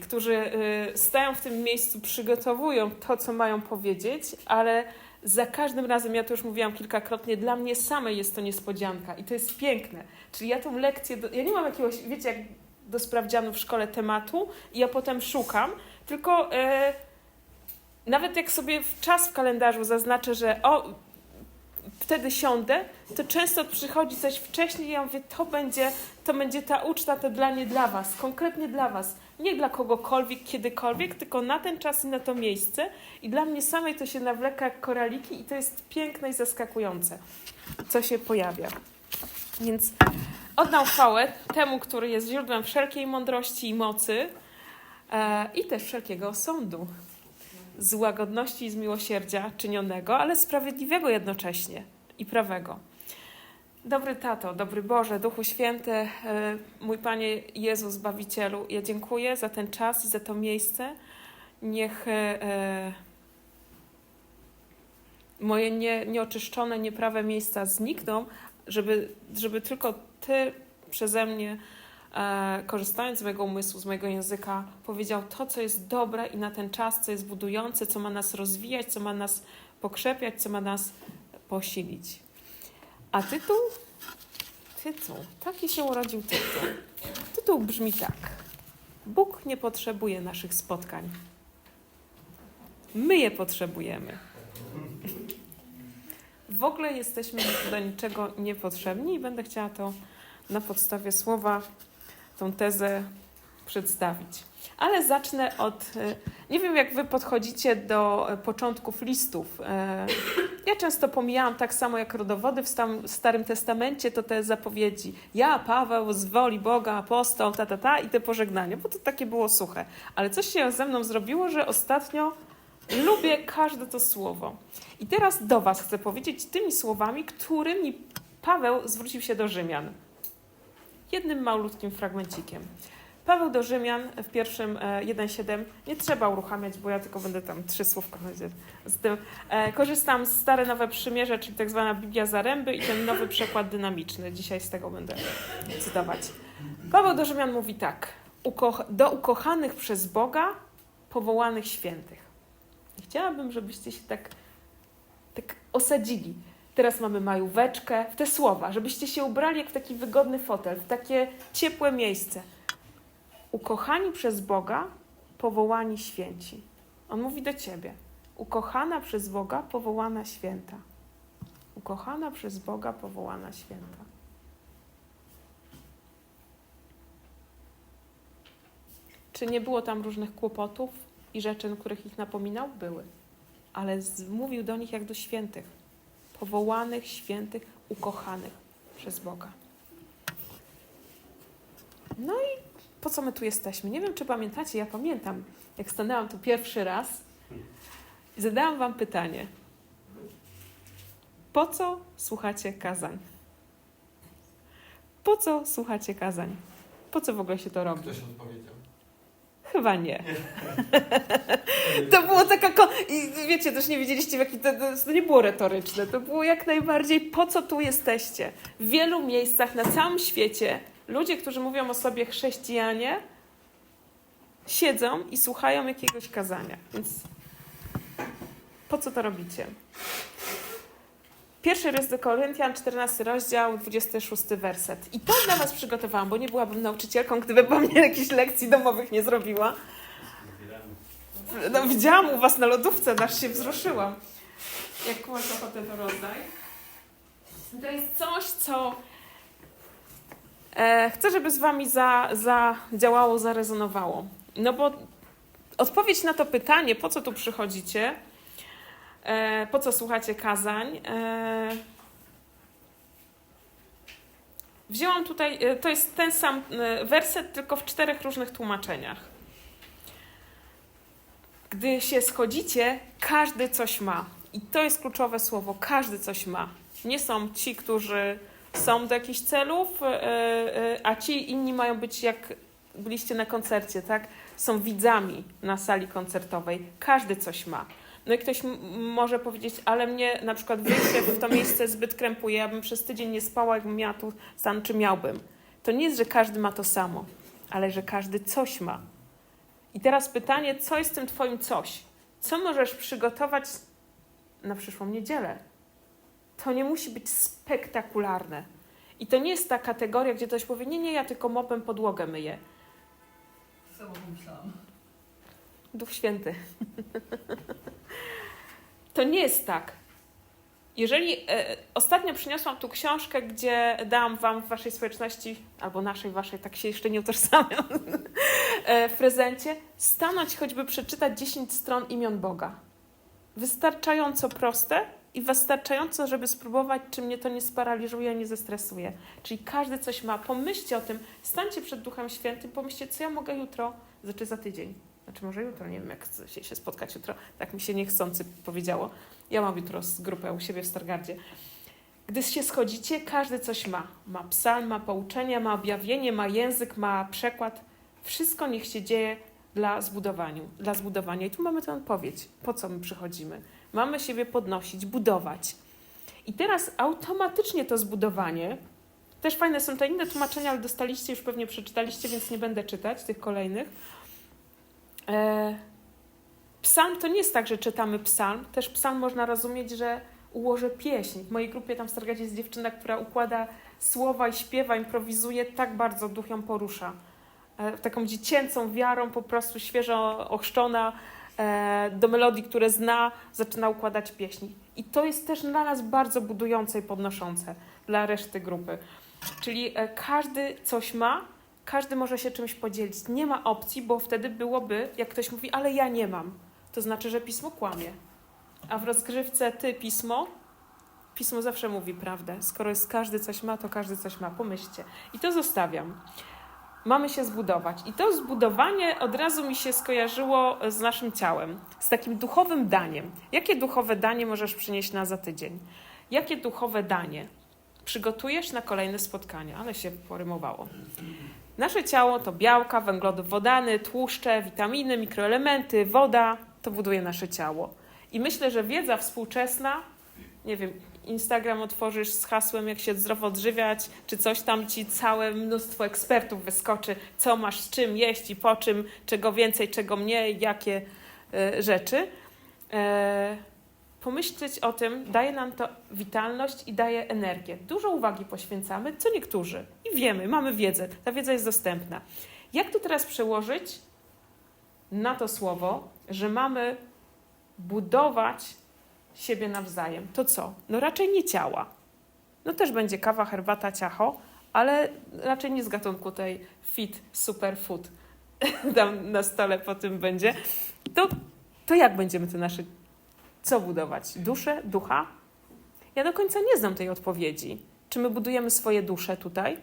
którzy y, stają w tym miejscu, przygotowują to, co mają powiedzieć, ale za każdym razem, ja to już mówiłam kilkakrotnie, dla mnie samej jest to niespodzianka i to jest piękne. Czyli ja tą lekcję, do, ja nie mam jakiegoś, wiecie, jak do sprawdzianu w szkole tematu i ja potem szukam, tylko e, nawet jak sobie w czas w kalendarzu zaznaczę, że o, wtedy siądę, to często przychodzi coś wcześniej i ja mówię, to będzie, to będzie ta uczta, to dla nie dla was, konkretnie dla was. Nie dla kogokolwiek, kiedykolwiek, tylko na ten czas i na to miejsce. I dla mnie samej to się nawleka jak koraliki i to jest piękne i zaskakujące, co się pojawia. Więc oddam chwałę temu, który jest źródłem wszelkiej mądrości i mocy e, i też wszelkiego sądu. Z łagodności i z miłosierdzia czynionego, ale sprawiedliwego jednocześnie i prawego. Dobry Tato, dobry Boże, Duchu Święty, e, mój Panie Jezu Zbawicielu, ja dziękuję za ten czas i za to miejsce. Niech e, moje nie, nieoczyszczone, nieprawe miejsca znikną, żeby, żeby tylko Ty przeze mnie, e, korzystając z mojego umysłu, z mojego języka, powiedział to, co jest dobre i na ten czas, co jest budujące, co ma nas rozwijać, co ma nas pokrzepiać, co ma nas posilić. A tytuł? Tytuł. Taki się urodził tytuł. Tytuł brzmi tak. Bóg nie potrzebuje naszych spotkań. My je potrzebujemy. W ogóle jesteśmy do niczego niepotrzebni i będę chciała to na podstawie słowa, tą tezę przedstawić. Ale zacznę od. e, Nie wiem, jak wy podchodzicie do e, początków listów. E, Ja często pomijałam tak samo jak rodowody w Starym Testamencie, to te zapowiedzi. Ja, Paweł, z woli Boga, apostoł, ta, ta, ta i te pożegnania, bo to takie było suche. Ale coś się ze mną zrobiło, że ostatnio lubię każde to słowo. I teraz do Was chcę powiedzieć tymi słowami, którymi Paweł zwrócił się do Rzymian. Jednym malutkim fragmencikiem. Paweł do Rzymian w pierwszym e, 1.7 nie trzeba uruchamiać, bo ja tylko będę tam trzy słówka z tym. E, korzystam z Stare Nowe Przymierze, czyli tak zwana Biblia Zaręby i ten nowy przekład dynamiczny. Dzisiaj z tego będę cytować. Paweł do Rzymian mówi tak. Do ukochanych przez Boga, powołanych świętych. Chciałabym, żebyście się tak, tak osadzili. Teraz mamy majóweczkę, w te słowa, żebyście się ubrali jak w taki wygodny fotel, w takie ciepłe miejsce. Ukochani przez Boga, powołani święci. On mówi do ciebie. Ukochana przez Boga, powołana święta. Ukochana przez Boga, powołana święta. Czy nie było tam różnych kłopotów i rzeczy, których ich napominał? Były. Ale mówił do nich jak do świętych. Powołanych, świętych, ukochanych przez Boga. No i po co my tu jesteśmy? Nie wiem, czy pamiętacie, ja pamiętam, jak stanęłam tu pierwszy raz i zadałam wam pytanie. Po co słuchacie kazań? Po co słuchacie kazań? Po co w ogóle się to robi? Ktoś odpowiedział. Chyba nie. To było taka. Ko- I wiecie, też nie wiedzieliście, w jaki to, to, to nie było retoryczne. To było jak najbardziej po co tu jesteście. W wielu miejscach na całym świecie ludzie, którzy mówią o sobie chrześcijanie, siedzą i słuchają jakiegoś kazania. Więc po co to robicie? Pierwszy list do Koryntian, 14 rozdział, 26 werset. I to dla Was przygotowałam, bo nie byłabym nauczycielką, gdybym Wam nie jakichś lekcji domowych nie zrobiła. No, widziałam u Was na lodówce, aż się wzruszyłam. Jak masz ochotę, to rozdaj. To jest coś, co chcę, żeby z Wami za, zadziałało, zarezonowało. No bo odpowiedź na to pytanie, po co tu przychodzicie, e, po co słuchacie kazań, e, wzięłam tutaj, e, to jest ten sam e, werset, tylko w czterech różnych tłumaczeniach. Gdy się schodzicie, każdy coś ma. I to jest kluczowe słowo. Każdy coś ma. Nie są ci, którzy są do jakichś celów, e, e, a ci inni mają być jak byliście na koncercie, tak? Są widzami na sali koncertowej. Każdy coś ma. No i ktoś może powiedzieć, ale mnie na przykład wyjście w to miejsce zbyt krępuje, ja bym przez tydzień nie spała, jakbym miała tu stan, czy miałbym. To nie jest, że każdy ma to samo, ale że każdy coś ma. I teraz pytanie, co jest tym Twoim coś? Co możesz przygotować na przyszłą niedzielę? To nie musi być spektakularne. I to nie jest ta kategoria, gdzie ktoś powie, nie, nie, ja tylko mopem podłogę myję. Samo pomyślałam. Duch Święty. to nie jest tak. Jeżeli e, ostatnio przyniosłam tu książkę, gdzie dałam wam w waszej społeczności, albo naszej, waszej, tak się jeszcze nie utożsamiam, e, w prezencie, stanąć choćby przeczytać 10 stron imion Boga. Wystarczająco proste i wystarczająco, żeby spróbować, czy mnie to nie sparaliżuje, nie zestresuje. Czyli każdy coś ma. Pomyślcie o tym, stańcie przed Duchem Świętym, pomyślcie, co ja mogę jutro, znaczy za tydzień. Znaczy może jutro, nie wiem jak się, się spotkać jutro, tak mi się niechcący powiedziało. Ja mam jutro z grupę u siebie w Stargardzie. Gdy się schodzicie, każdy coś ma. Ma psalm, ma pouczenia, ma objawienie, ma język, ma przekład. Wszystko niech się dzieje dla zbudowania. Dla zbudowania. I tu mamy tę odpowiedź. Po co my przychodzimy? Mamy siebie podnosić, budować. I teraz automatycznie to zbudowanie, też fajne są te inne tłumaczenia, ale dostaliście, już pewnie przeczytaliście, więc nie będę czytać tych kolejnych. E, psalm to nie jest tak, że czytamy psalm. Też psalm można rozumieć, że ułożę pieśń. W mojej grupie tam w Stargadzie jest dziewczyna, która układa słowa i śpiewa, improwizuje, tak bardzo duch ją porusza. E, taką dziecięcą wiarą, po prostu świeżo ochrzczona, do melodii, które zna, zaczyna układać pieśni. I to jest też dla nas bardzo budujące i podnoszące dla reszty grupy. Czyli e, każdy coś ma, każdy może się czymś podzielić. Nie ma opcji, bo wtedy byłoby, jak ktoś mówi, ale ja nie mam. To znaczy, że pismo kłamie. A w rozgrywce ty pismo, pismo zawsze mówi prawdę. Skoro jest każdy coś ma, to każdy coś ma. Pomyślcie. I to zostawiam. Mamy się zbudować. I to zbudowanie od razu mi się skojarzyło z naszym ciałem, z takim duchowym daniem. Jakie duchowe danie możesz przynieść na za tydzień? Jakie duchowe danie przygotujesz na kolejne spotkania? Ale się porymowało. Nasze ciało to białka, węglowodany, tłuszcze, witaminy, mikroelementy, woda. To buduje nasze ciało. I myślę, że wiedza współczesna, nie wiem, Instagram otworzysz z hasłem, jak się zdrowo odżywiać, czy coś tam ci całe mnóstwo ekspertów wyskoczy, co masz z czym jeść i po czym, czego więcej, czego mniej, jakie e, rzeczy. E, pomyśleć o tym daje nam to witalność i daje energię. Dużo uwagi poświęcamy, co niektórzy. I wiemy, mamy wiedzę, ta wiedza jest dostępna. Jak to teraz przełożyć na to słowo, że mamy budować siebie nawzajem? To co? No raczej nie ciała. No też będzie kawa, herbata, ciacho, ale raczej nie z gatunku tej fit, superfood. Tam na stole po tym będzie. To, to jak będziemy te nasze co budować? Duszę, ducha? Ja do końca nie znam tej odpowiedzi. Czy my budujemy swoje dusze tutaj?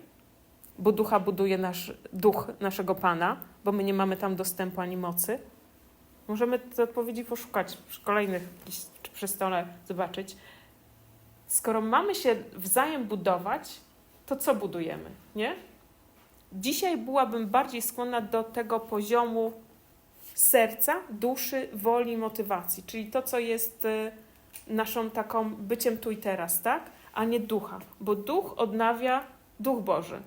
Bo ducha buduje nasz duch naszego Pana, bo my nie mamy tam dostępu ani mocy. Możemy te odpowiedzi poszukać przy kolejnych, czy przy stole zobaczyć. Skoro mamy się wzajem budować, to co budujemy, nie? Dzisiaj byłabym bardziej skłonna do tego poziomu serca, duszy, woli motywacji, czyli to, co jest y, naszą taką byciem tu i teraz, tak? A nie ducha, bo duch odnawia duch Boży.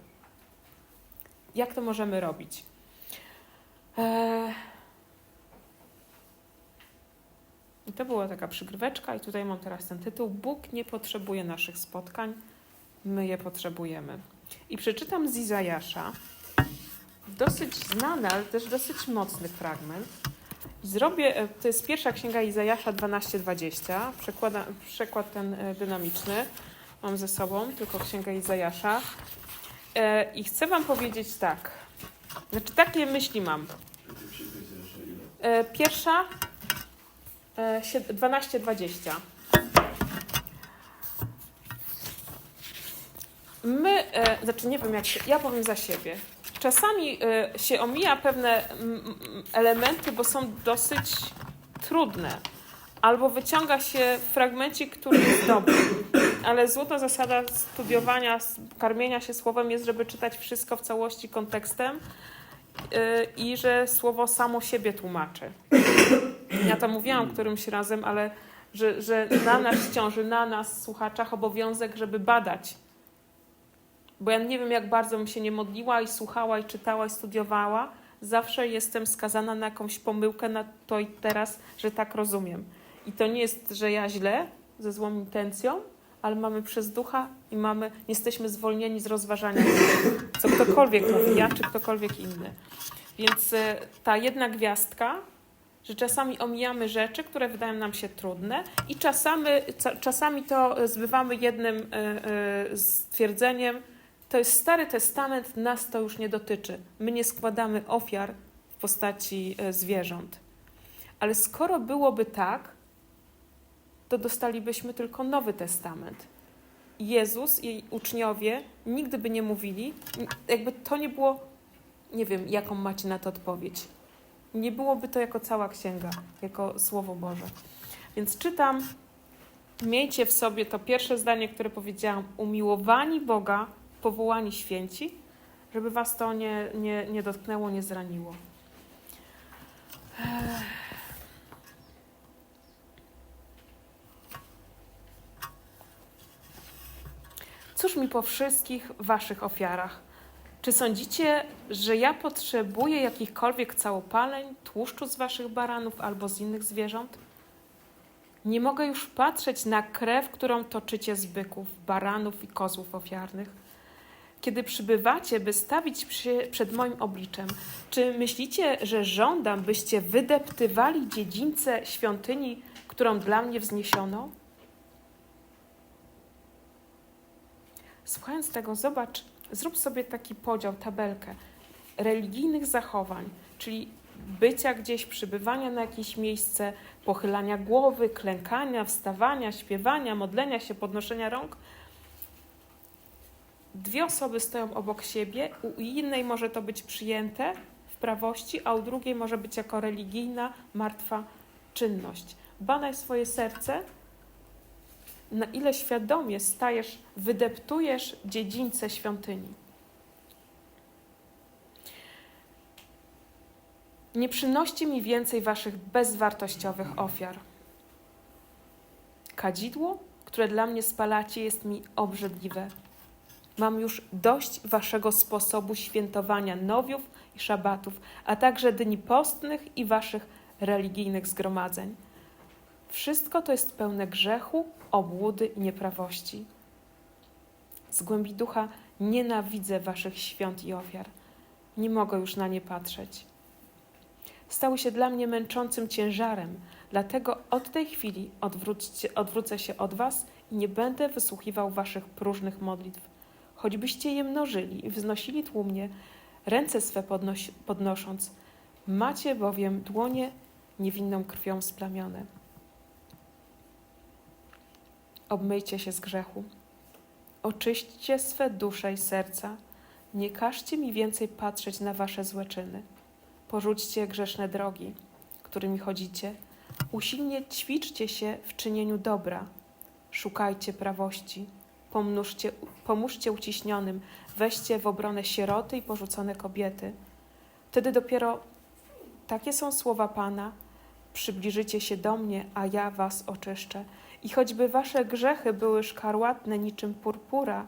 Jak to możemy robić? Eee... I to była taka przygryweczka, i tutaj mam teraz ten tytuł: Bóg nie potrzebuje naszych spotkań, my je potrzebujemy. I przeczytam z Izajasza dosyć znany, ale też dosyć mocny fragment. Zrobię, e, to jest pierwsza księga Izajasza 12:20, przekłada, przekład ten e, dynamiczny mam ze sobą, tylko księgę Izajasza. E, I chcę Wam powiedzieć tak, znaczy takie myśli mam. Pierwsza 12:20. My, e, znaczy nie wiem jak się, ja powiem za siebie. Czasami e, się omija pewne elementy, bo są dosyć trudne. Albo wyciąga się fragmencik, który jest dobry. Ale złota zasada studiowania, karmienia się słowem jest, żeby czytać wszystko w całości kontekstem e, i że słowo samo siebie tłumaczy. Ja to mówiłam którymś razem, ale że, że na nas ciąży, na nas, słuchaczach, obowiązek, żeby badać bo ja nie wiem, jak bardzo bym się nie modliła i słuchała, i czytała, i studiowała, zawsze jestem skazana na jakąś pomyłkę na to i teraz, że tak rozumiem. I to nie jest, że ja źle, ze złą intencją, ale mamy przez ducha i mamy, jesteśmy zwolnieni z rozważania, co ktokolwiek ja czy ktokolwiek inny. Więc e, ta jedna gwiazdka, że czasami omijamy rzeczy, które wydają nam się trudne i czasami, czasami to zbywamy jednym e, e, stwierdzeniem, to jest Stary Testament, nas to już nie dotyczy. My nie składamy ofiar w postaci e, zwierząt. Ale skoro byłoby tak, to dostalibyśmy tylko Nowy Testament. Jezus i uczniowie nigdy by nie mówili, jakby to nie było, nie wiem, jaką macie na to odpowiedź. Nie byłoby to jako cała księga, jako Słowo Boże. Więc czytam, miejcie w sobie to pierwsze zdanie, które powiedziałam, umiłowani Boga, powołani święci, żeby was to nie, nie, nie dotknęło, nie zraniło. Cóż mi po wszystkich waszych ofiarach? Czy sądzicie, że ja potrzebuję jakichkolwiek całopaleń, tłuszczu z waszych baranów albo z innych zwierząt? Nie mogę już patrzeć na krew, którą toczycie z byków, baranów i kozłów ofiarnych. Kiedy przybywacie, by stawić się przed moim obliczem, czy myślicie, że żądam, byście wydeptywali dziedzińcę świątyni, którą dla mnie wzniesiono? Słuchając tego, zobacz, zrób sobie taki podział, tabelkę religijnych zachowań, czyli bycia gdzieś, przybywania na jakieś miejsce, pochylania głowy, klękania, wstawania, śpiewania, modlenia się, podnoszenia rąk. Dwie osoby stoją obok siebie, u innej może to być przyjęte w prawości, a u drugiej może być jako religijna, martwa czynność. Badaj swoje serce, na ile świadomie stajesz, wydeptujesz dziedzińce świątyni. Nie przynoście mi więcej waszych bezwartościowych ofiar. Kadzidło, które dla mnie spalacie, jest mi obrzydliwe. Mam już dość waszego sposobu świętowania nowiów i szabatów, a także dni postnych i waszych religijnych zgromadzeń. Wszystko to jest pełne grzechu, obłudy i nieprawości. Z głębi ducha nienawidzę waszych świąt i ofiar. Nie mogę już na nie patrzeć. Stały się dla mnie męczącym ciężarem, dlatego od tej chwili odwrócę się od was i nie będę wysłuchiwał waszych próżnych modlitw. Choćbyście je mnożyli i wznosili tłumnie, ręce swe podnosząc, macie bowiem dłonie niewinną krwią splamione. Obmyjcie się z grzechu. Oczyśćcie swe dusze i serca. Nie każcie mi więcej patrzeć na wasze złe czyny. Porzućcie grzeszne drogi, którymi chodzicie. Usilnie ćwiczcie się w czynieniu dobra. Szukajcie prawości. Pomnóżcie, pomóżcie uciśnionym. Weźcie w obronę sieroty i porzucone kobiety. Wtedy dopiero takie są słowa Pana. Przybliżycie się do mnie, a ja was oczyszczę. I choćby wasze grzechy były szkarłatne niczym purpura,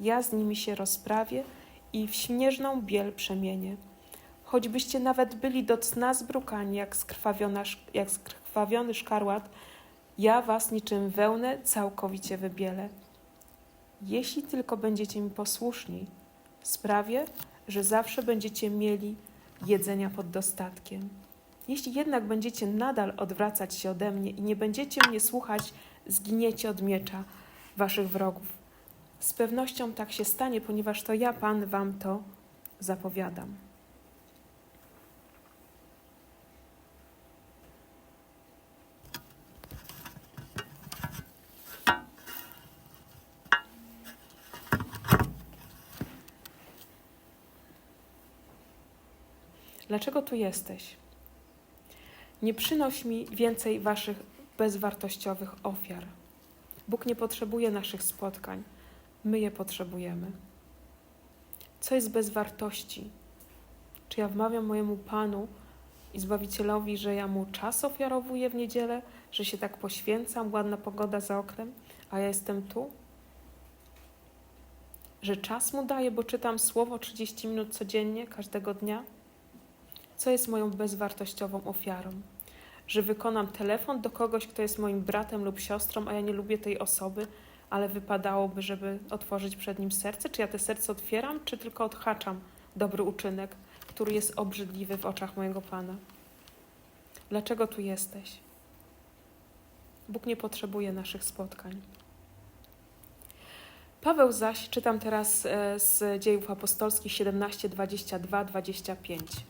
ja z nimi się rozprawię i w śnieżną biel przemienię. Choćbyście nawet byli do cna zbrukani jak, jak skrwawiony szkarłat, ja was niczym wełnę całkowicie wybielę. Jeśli tylko będziecie mi posłuszni, sprawię, że zawsze będziecie mieli jedzenia pod dostatkiem. Jeśli jednak będziecie nadal odwracać się ode mnie i nie będziecie mnie słuchać, zginiecie od miecza waszych wrogów. Z pewnością tak się stanie, ponieważ to ja, Pan, wam to zapowiadam. Dlaczego tu jesteś? Nie przynoś mi więcej waszych bezwartościowych ofiar. Bóg nie potrzebuje naszych spotkań, my je potrzebujemy. Co jest bez wartości? Czy ja wmawiam mojemu Panu i Zbawicielowi, że ja mu czas ofiarowuję w niedzielę, że się tak poświęcam, ładna pogoda za oknem, a ja jestem tu? Że czas mu daję, bo czytam słowo 30 minut codziennie, każdego dnia? Co jest moją bezwartościową ofiarą? Że wykonam telefon do kogoś, kto jest moim bratem lub siostrą, a ja nie lubię tej osoby, ale wypadałoby, żeby otworzyć przed nim serce? Czy ja te serce otwieram, czy tylko odhaczam dobry uczynek, który jest obrzydliwy w oczach mojego Pana? Dlaczego tu jesteś? Bóg nie potrzebuje naszych spotkań. Paweł zaś, czytam teraz e, z dziejów apostolskich 17, 22, 25.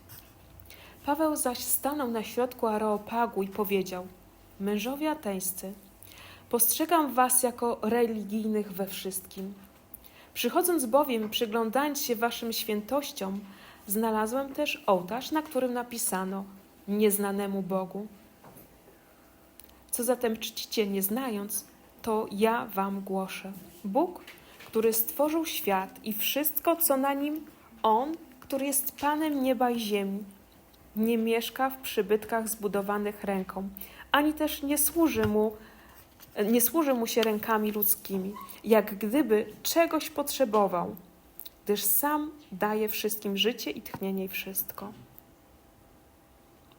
Paweł zaś stanął na środku Areopagu i powiedział: Mężowie ateńscy, postrzegam was jako religijnych we wszystkim. Przychodząc bowiem, przyglądając się waszym świętościom, znalazłem też ołtarz, na którym napisano nieznanemu Bogu. Co zatem czcicie nie znając, to ja wam głoszę. Bóg, który stworzył świat i wszystko, co na nim, On, który jest Panem nieba i ziemi, nie mieszka w przybytkach zbudowanych ręką, ani też nie służy mu, nie służy mu się rękami ludzkimi, jak gdyby czegoś potrzebował, gdyż sam daje wszystkim życie i tchnienie i wszystko.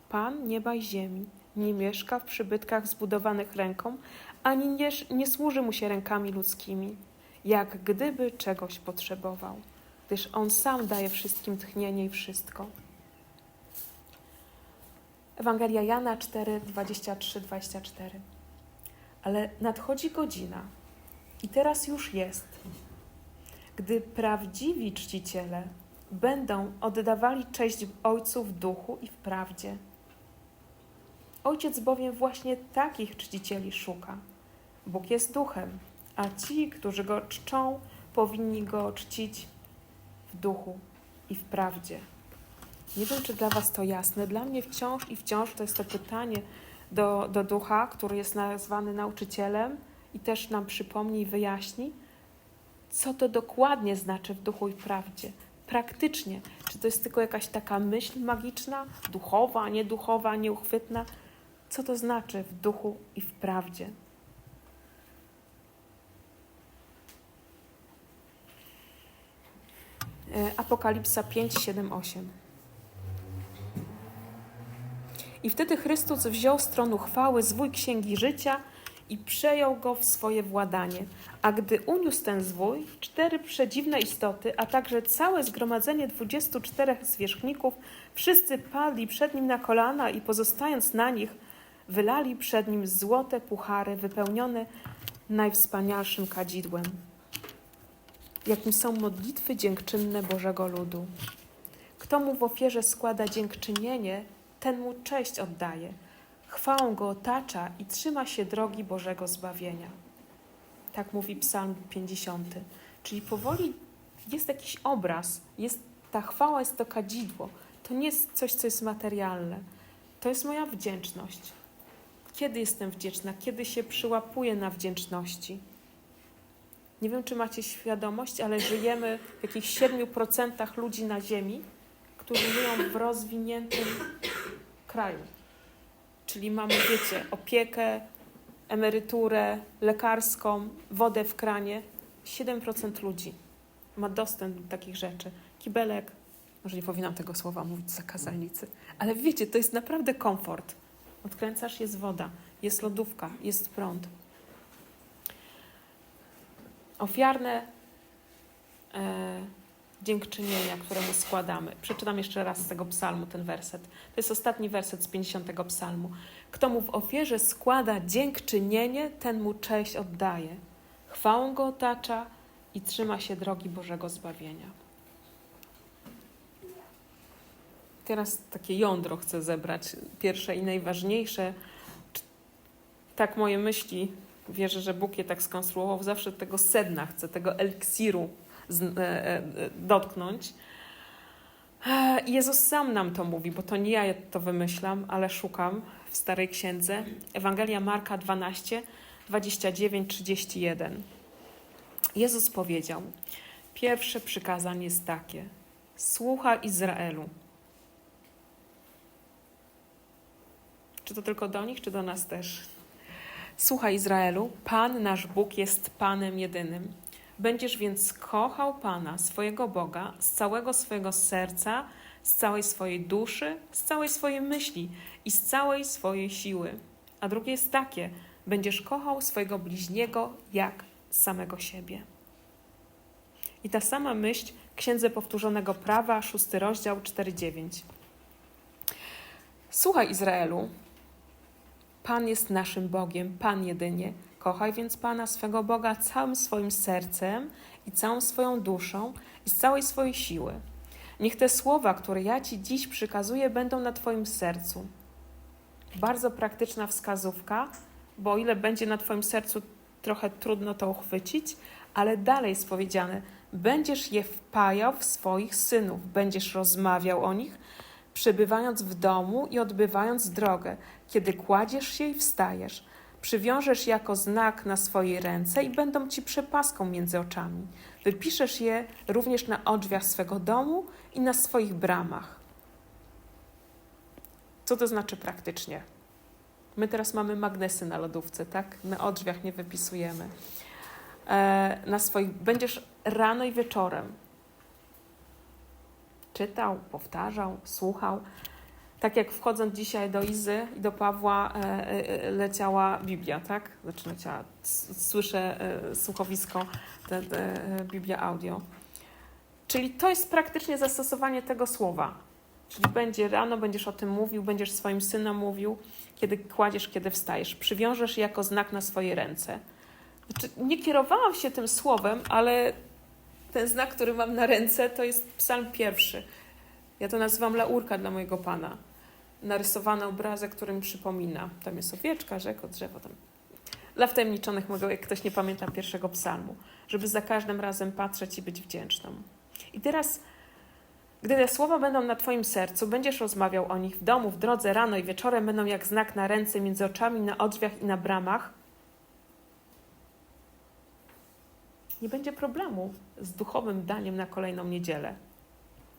Pan nieba i ziemi nie mieszka w przybytkach zbudowanych ręką, ani nie, nie służy mu się rękami ludzkimi, jak gdyby czegoś potrzebował, gdyż on sam daje wszystkim tchnienie i wszystko. Ewangelia Jana 4, 23, 24. Ale nadchodzi godzina, i teraz już jest, gdy prawdziwi czciciele będą oddawali cześć Ojcu w duchu i w prawdzie. Ojciec bowiem właśnie takich czcicieli szuka. Bóg jest duchem, a ci, którzy go czczą, powinni go czcić w duchu i w prawdzie. Nie wiem, czy dla Was to jasne. Dla mnie wciąż i wciąż to jest to pytanie do, do ducha, który jest nazwany nauczycielem i też nam przypomni i wyjaśni, co to dokładnie znaczy w duchu i prawdzie. Praktycznie, czy to jest tylko jakaś taka myśl magiczna, duchowa, nieduchowa, nieuchwytna? Co to znaczy w duchu i w prawdzie? E, Apokalipsa 5, 7, 8. I wtedy Chrystus wziął z tronu chwały zwój księgi życia i przejął go w swoje władanie. A gdy uniósł ten zwój, cztery przedziwne istoty, a także całe zgromadzenie dwudziestu czterech zwierzchników, wszyscy padli przed nim na kolana i pozostając na nich, wylali przed nim złote puchary wypełnione najwspanialszym kadzidłem, jakim są modlitwy dziękczynne Bożego ludu. Kto mu w ofierze składa dziękczynienie, ten mu cześć oddaje. Chwałą go otacza i trzyma się drogi Bożego zbawienia. Tak mówi Psalm 50. Czyli powoli jest jakiś obraz, jest ta chwała, jest to kadzidło. To nie jest coś, co jest materialne. To jest moja wdzięczność. Kiedy jestem wdzięczna? Kiedy się przyłapuję na wdzięczności? Nie wiem, czy macie świadomość, ale żyjemy w jakichś 7% ludzi na Ziemi, którzy żyją w rozwiniętym kraju. Czyli mamy, wiecie, opiekę, emeryturę lekarską, wodę w kranie. 7% ludzi ma dostęp do takich rzeczy. Kibelek, może nie powinnam tego słowa mówić zakazalnicy, ale wiecie, to jest naprawdę komfort. Odkręcasz, jest woda, jest lodówka, jest prąd. Ofiarne e, dziękczynienia, które mu składamy. Przeczytam jeszcze raz z tego psalmu ten werset. To jest ostatni werset z 50 psalmu. Kto mu w ofierze składa dziękczynienie, ten mu cześć oddaje. Chwałą go otacza i trzyma się drogi Bożego zbawienia. Teraz takie jądro chcę zebrać, pierwsze i najważniejsze. Tak moje myśli, wierzę, że Bóg je tak skonstruował, zawsze tego sedna chcę, tego eliksiru dotknąć. E, Jezus sam nam to mówi, bo to nie ja to wymyślam, ale szukam w Starej Księdze. Ewangelia Marka 12, 29, 31. Jezus powiedział: Pierwsze przykazanie jest takie: Słucha Izraelu. Czy to tylko do nich, czy do nas też? Słuchaj Izraelu, Pan nasz Bóg jest Panem jedynym. Będziesz więc kochał Pana, swojego Boga, z całego swojego serca, z całej swojej duszy, z całej swojej myśli i z całej swojej siły. A drugie jest takie: będziesz kochał swojego bliźniego jak samego siebie. I ta sama myśl Księdze Powtórzonego Prawa, szósty rozdział, 4-9. Słuchaj Izraelu, Pan jest naszym Bogiem, Pan jedynie. Kochaj więc Pana swego Boga całym swoim sercem i całą swoją duszą i z całej swojej siły. Niech te słowa, które ja Ci dziś przykazuję, będą na Twoim sercu. Bardzo praktyczna wskazówka, bo o ile będzie na Twoim sercu trochę trudno to uchwycić, ale dalej jest powiedziane: będziesz je wpajał w swoich synów, będziesz rozmawiał o nich, przebywając w domu i odbywając drogę, kiedy kładziesz się i wstajesz. Przywiążesz jako znak na swojej ręce i będą ci przepaską między oczami. Wypiszesz je również na odrzwiach swego domu i na swoich bramach. Co to znaczy praktycznie? My teraz mamy magnesy na lodówce, tak? Na odrzwiach nie wypisujemy. E, na swoich będziesz rano i wieczorem czytał, powtarzał, słuchał. Tak jak wchodząc dzisiaj do Izy i do Pawła e, e, leciała Biblia, tak? Znaczy leciała, słyszę e, słuchowisko, te, te, e, Biblia audio. Czyli to jest praktycznie zastosowanie tego słowa. Czyli będzie rano, będziesz o tym mówił, będziesz swoim synom mówił, kiedy kładziesz, kiedy wstajesz. Przywiążesz jako znak na swoje ręce. Znaczy, nie kierowałam się tym słowem, ale ten znak, który mam na ręce, to jest psalm pierwszy. Ja to nazywam laurka dla mojego Pana. Narysowany obrazek, który mi przypomina. Tam jest owieczka, rzeko, drzewo. Tam. Dla wtajemniczonych mogę, jak ktoś nie pamięta pierwszego psalmu, żeby za każdym razem patrzeć i być wdzięczną. I teraz, gdy te słowa będą na Twoim sercu, będziesz rozmawiał o nich w domu, w drodze, rano i wieczorem, będą jak znak na ręce, między oczami, na odrzwiach i na bramach, nie będzie problemu z duchowym daniem na kolejną niedzielę.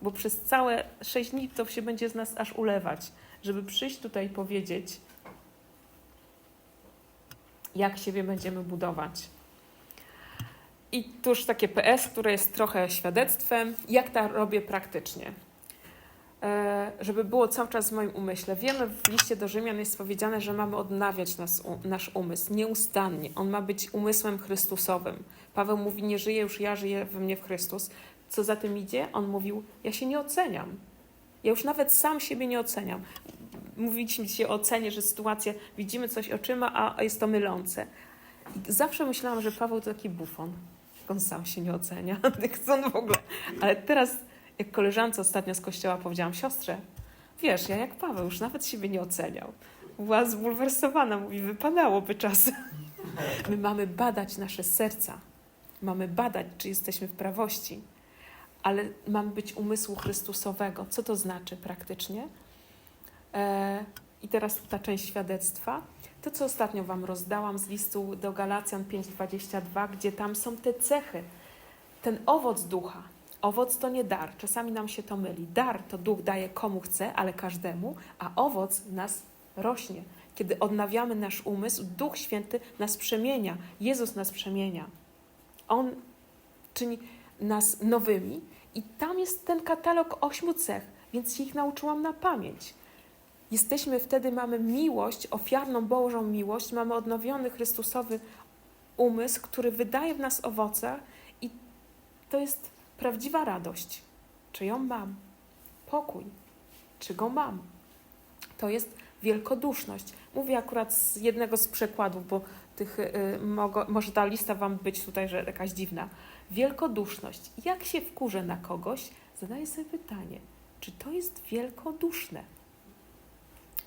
Bo przez całe sześć dni to się będzie z nas aż ulewać, żeby przyjść tutaj i powiedzieć, jak siebie będziemy budować. I tu już takie PS, które jest trochę świadectwem, jak to robię praktycznie. E, żeby było cały czas w moim umyśle. Wiemy, w liście do Rzymian jest powiedziane, że mamy odnawiać nas, nasz umysł nieustannie. On ma być umysłem Chrystusowym. Paweł mówi, nie żyję już ja, żyję we mnie w Chrystus. Co za tym idzie? On mówił, ja się nie oceniam. Ja już nawet sam siebie nie oceniam. Mówiliśmy dzisiaj o ocenie, że sytuacja, widzimy coś oczyma, a jest to mylące. Zawsze myślałam, że Paweł to taki bufon. On sam się nie ocenia. Jak on w ogóle. Ale teraz, jak koleżance ostatnio z kościoła powiedziałam, siostrze, wiesz, ja jak Paweł już nawet siebie nie oceniał. Była zbulwersowana, mówi, wypadałoby czasem. My mamy badać nasze serca. Mamy badać, czy jesteśmy w prawości. Ale mamy być umysłu Chrystusowego. Co to znaczy praktycznie? E, I teraz ta część świadectwa. To, co ostatnio Wam rozdałam z listu do Galacjan 5:22, gdzie tam są te cechy. Ten owoc ducha. Owoc to nie dar. Czasami nam się to myli. Dar to duch daje komu chce, ale każdemu, a owoc nas rośnie. Kiedy odnawiamy nasz umysł, Duch Święty nas przemienia. Jezus nas przemienia. On czyni nas nowymi i tam jest ten katalog ośmiu cech, więc ich nauczyłam na pamięć. Jesteśmy wtedy, mamy miłość, ofiarną Bożą miłość, mamy odnowiony Chrystusowy umysł, który wydaje w nas owoce i to jest prawdziwa radość. Czy ją mam? Pokój. Czy go mam? To jest wielkoduszność. Mówię akurat z jednego z przykładów, bo tych, y, mogo, może ta lista Wam być tutaj, że jakaś dziwna. Wielkoduszność. Jak się wkurzę na kogoś, zadaję sobie pytanie, czy to jest wielkoduszne?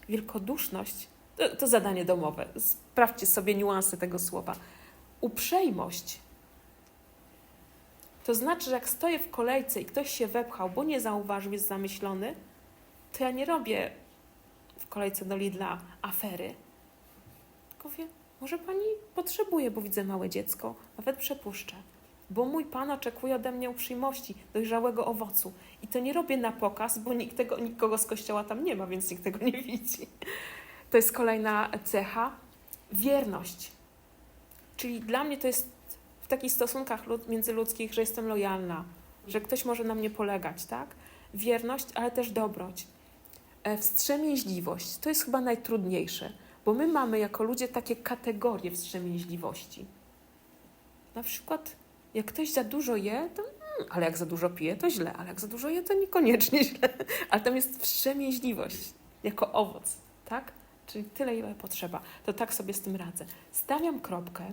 Wielkoduszność to, to zadanie domowe. Sprawdźcie sobie niuanse tego słowa. Uprzejmość. To znaczy, że jak stoję w kolejce i ktoś się wepchał, bo nie zauważył, jest zamyślony, to ja nie robię w kolejce do Lidla afery. Tylko wie, może pani potrzebuje, bo widzę małe dziecko, nawet przepuszczę. Bo mój pan oczekuje ode mnie uprzejmości, dojrzałego owocu. I to nie robię na pokaz, bo nikt tego, nikogo z kościoła tam nie ma, więc nikt tego nie widzi. To jest kolejna cecha. Wierność. Czyli dla mnie to jest w takich stosunkach lud- międzyludzkich, że jestem lojalna, że ktoś może na mnie polegać, tak? wierność, ale też dobroć. E, Wstrzemięźliwość to jest chyba najtrudniejsze, bo my mamy jako ludzie takie kategorie wstrzemięźliwości. Na przykład, jak ktoś za dużo je, to mm, ale jak za dużo pije, to źle, ale jak za dużo je, to niekoniecznie źle. Ale tam jest wstrzemięźliwość jako owoc, tak? Czyli tyle, ile potrzeba. To tak sobie z tym radzę. Stawiam kropkę,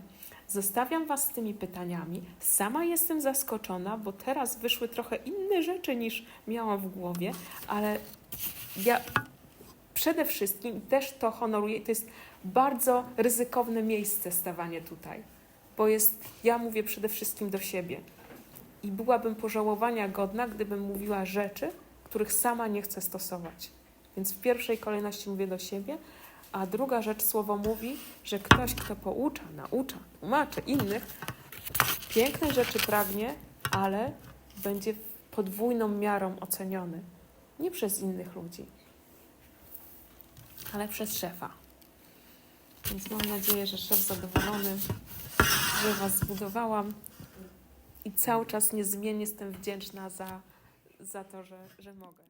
zostawiam Was z tymi pytaniami. Sama jestem zaskoczona, bo teraz wyszły trochę inne rzeczy niż miałam w głowie, ale ja przede wszystkim też to honoruję. To jest bardzo ryzykowne miejsce stawanie tutaj, bo jest, ja mówię przede wszystkim do siebie. I byłabym pożałowania godna, gdybym mówiła rzeczy, których sama nie chcę stosować. Więc w pierwszej kolejności mówię do siebie, a druga rzecz słowo mówi, że ktoś, kto poucza, naucza, tłumaczy innych, piękne rzeczy pragnie, ale będzie podwójną miarą oceniony. Nie przez innych ludzi, ale przez szefa. Więc mam nadzieję, że szef zadowolony, Was zbudowałam i cały czas niezmiennie jestem wdzięczna za, za to, że, że mogę.